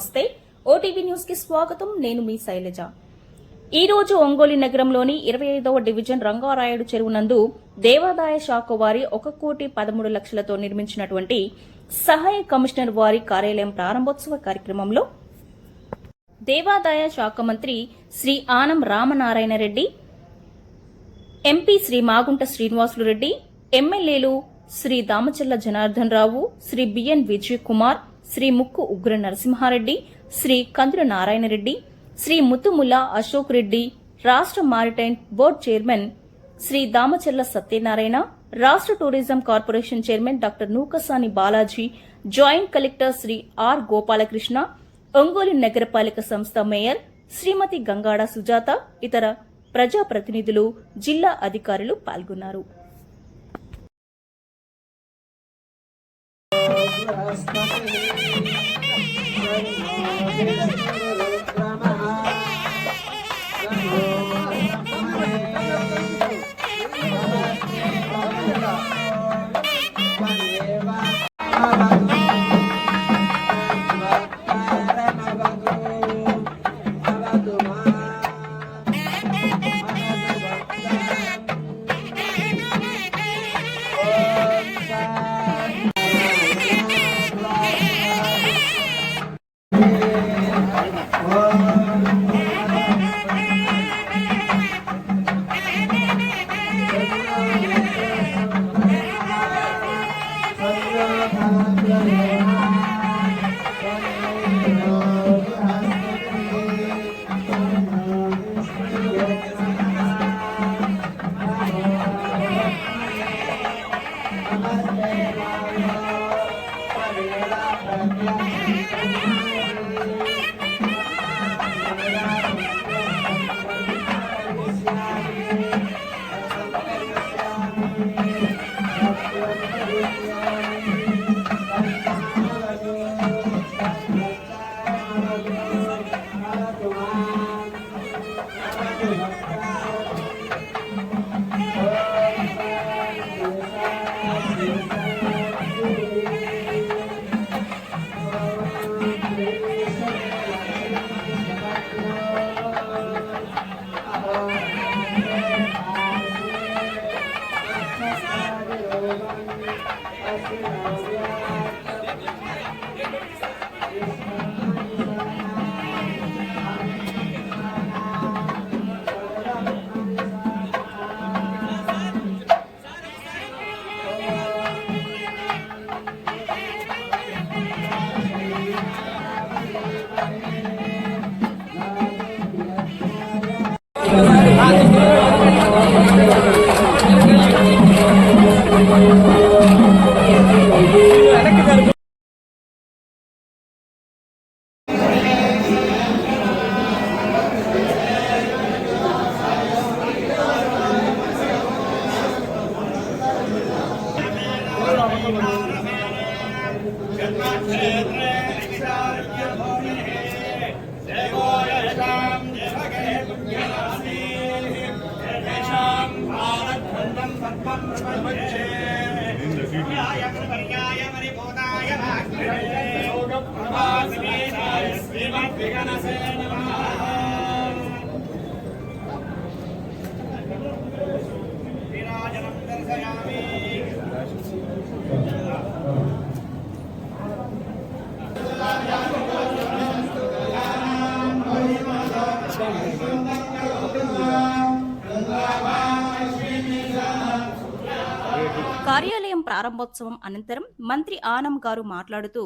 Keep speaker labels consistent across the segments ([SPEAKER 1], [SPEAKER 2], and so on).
[SPEAKER 1] నమస్తే. ఓటీవీ న్యూస్కి స్వాగతం. నేను మీ శైలజ. ఈ రోజు ఒంగోలు నగరంలోని ఇరవై ఐదవ డివిజన్ రంగారాయుడు చెరువు నందు దేవాదాయ శాఖ వారి ఒక కోటి పదమూడు లక్షలతో నిర్మించినటువంటి సహాయ కమిషనర్ వారి కార్యాలయం ప్రారంభోత్సవ కార్యక్రమంలో దేవాదాయ శాఖ మంత్రి శ్రీ ఆనం రామనారాయణ రెడ్డి ఎంపీ శ్రీ మాగుంట శ్రీనివాసులు రెడ్డి ఎమ్మెల్యేలు శ్రీ దామచల్ల జనార్దన్ రావు శ్రీ బిఎన్ విజయ్ కుమార్ శ్రీ ముక్కు ఉగ్ర నరసింహారెడ్డి శ్రీ కందుల నారాయణ రెడ్డి శ్రీ ముతుముల అశోక్ రెడ్డి రాష్ట్ర maritime board chairman Shri Damachalla Satyanarayana రాష్ట్ర tourism corporation chairman doctor Nukasani Balaji joint collector Shri R Gopalakrishna Ongole నగరపాలక సంస్థ మేయర్ శ్రీమతి గంగాడ సుజాత ఇతర ప్రజాప్రతినిధులు జిల్లా అధికారులు పాల్గొన్నారు. కార్యాలయం ప్రారంభోత్సవం అనంతరం మంత్రి ఆనం గారు మాట్లాడుతూ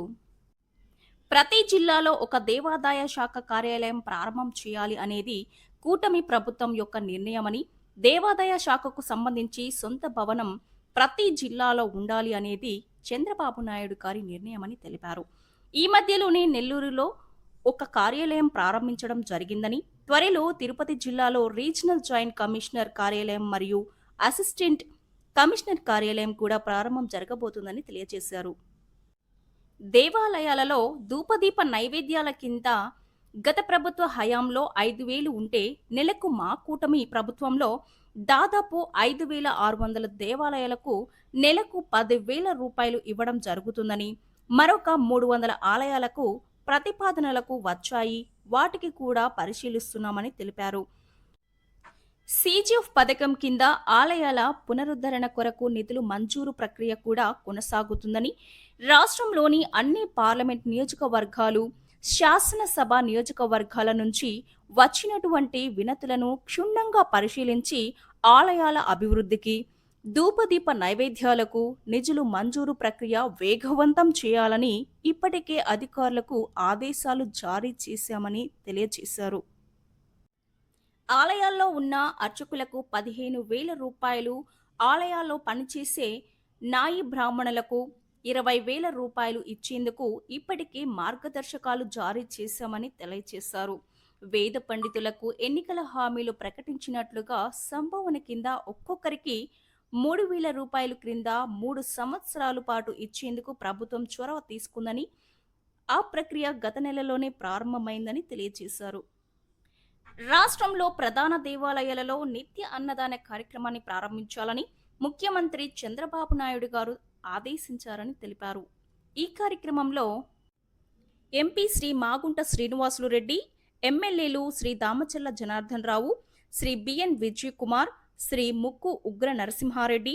[SPEAKER 1] ప్రతి జిల్లాలో ఒక దేవాదాయ శాఖ కార్యాలయం ప్రారంభం చేయాలి అనేది కూటమి ప్రభుత్వం యొక్క నిర్ణయమని దేవాదాయ శాఖకు సంబంధించి సొంత భవనం ప్రతి జిల్లాలో ఉండాలి అనేది చంద్రబాబు నాయుడు గారి నిర్ణయమని తెలిపారు. ఈ మధ్యలోనే నెల్లూరులో ఒక కార్యాలయం ప్రారంభించడం జరిగిందని త్వరలో తిరుపతి జిల్లాలో రీజనల్ జాయింట్ కమిషనర్ కార్యాలయం మరియు అసిస్టెంట్ కమిషనర్ కార్యాలయం కూడా ప్రారంభం జరగబోతుందని తెలియజేశారు. దేవాలయాలలో ధూపదీప నైవేద్యాల కింద గత ప్రభుత్వ హయాంలో ఐదు వేలు ఉంటే నెలకు మా కూటమి ప్రభుత్వంలో దాదాపు ఐదు వేల ఆరు వందల దేవాలయాలకు నెలకు పదివేల రూపాయలు ఇవ్వడం జరుగుతుందని మరొక మూడు వందల ఆలయాలకు
[SPEAKER 2] ప్రతిపాదనలకు వచ్చాయి వాటికి కూడా పరిశీలిస్తున్నామని తెలిపారు. సీజీఎఫ్ పథకం కింద ఆలయాల పునరుద్ధరణ కొరకు నిధులు మంజూరు ప్రక్రియ కూడా కొనసాగుతుందని రాష్ట్రంలోని అన్ని పార్లమెంట్ నియోజకవర్గాలు శాసనసభ నియోజకవర్గాల నుంచి వచ్చినటువంటి వినతులను క్షుణ్ణంగా పరిశీలించి ఆలయాల అభివృద్ధికి ధూపదీప నైవేద్యాలకు నిధులు మంజూరు ప్రక్రియ వేగవంతం చేయాలని ఇప్పటికే అధికారులకు ఆదేశాలు జారీ చేశామని తెలియజేశారు. ఆలయాల్లో ఉన్న అర్చకులకు పదిహేను వేల రూపాయలు ఆలయాల్లో పనిచేసే నాయి బ్రాహ్మణులకు ఇరవై వేల రూపాయలు ఇచ్చేందుకు ఇప్పటికే మార్గదర్శకాలు జారీ చేశామని తెలియజేశారు. వేద పండితులకు ఎన్నికల హామీలు ప్రకటించినట్లుగా సంభావన కింద ఒక్కొక్కరికి మూడు వేల రూపాయలు క్రింద మూడు సంవత్సరాల పాటు ఇచ్చేందుకు ప్రభుత్వం చొరవ తీసుకుందని ఆ ప్రక్రియ గత నెలలోనే ప్రారంభమైందని తెలియజేశారు. రాష్ట్రంలో ప్రధాన దేవాలయాలలో నిత్య అన్నదాన కార్యక్రమాన్ని ప్రారంభించాలని ముఖ్యమంత్రి చంద్రబాబు నాయుడు గారు ఆదేశించారని తెలిపారు. ఈ కార్యక్రమంలో ఎంపీ శ్రీ మాగుంట శ్రీనివాసులు రెడ్డి ఎమ్మెల్యేలు శ్రీ దామచల్ల జనార్దన్ రావు శ్రీ బిఎన్ విజయ్ కుమార్ శ్రీ ముక్కు ఉగ్ర నరసింహారెడ్డి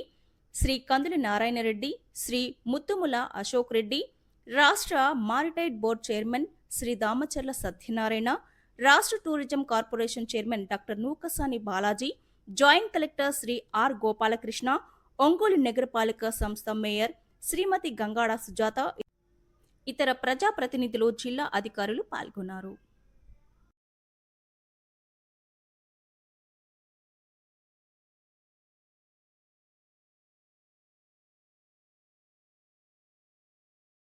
[SPEAKER 2] శ్రీ కందులి నారాయణరెడ్డి శ్రీ ముత్తుముల అశోక్ రెడ్డి రాష్ట్ర maritime board chairman Shri Damacharla Satyanarayana రాష్ట్ర tourism corporation chairman doctor Nukasani Balaji joint collector Shri R Gopalakrishna Ongole నగరపాలక సంస్థ మేయర్ శ్రీమతి గంగాడ సుజాత ఇతర ప్రజాప్రతినిధులు జిల్లా అధికారులు పాల్గొన్నారు.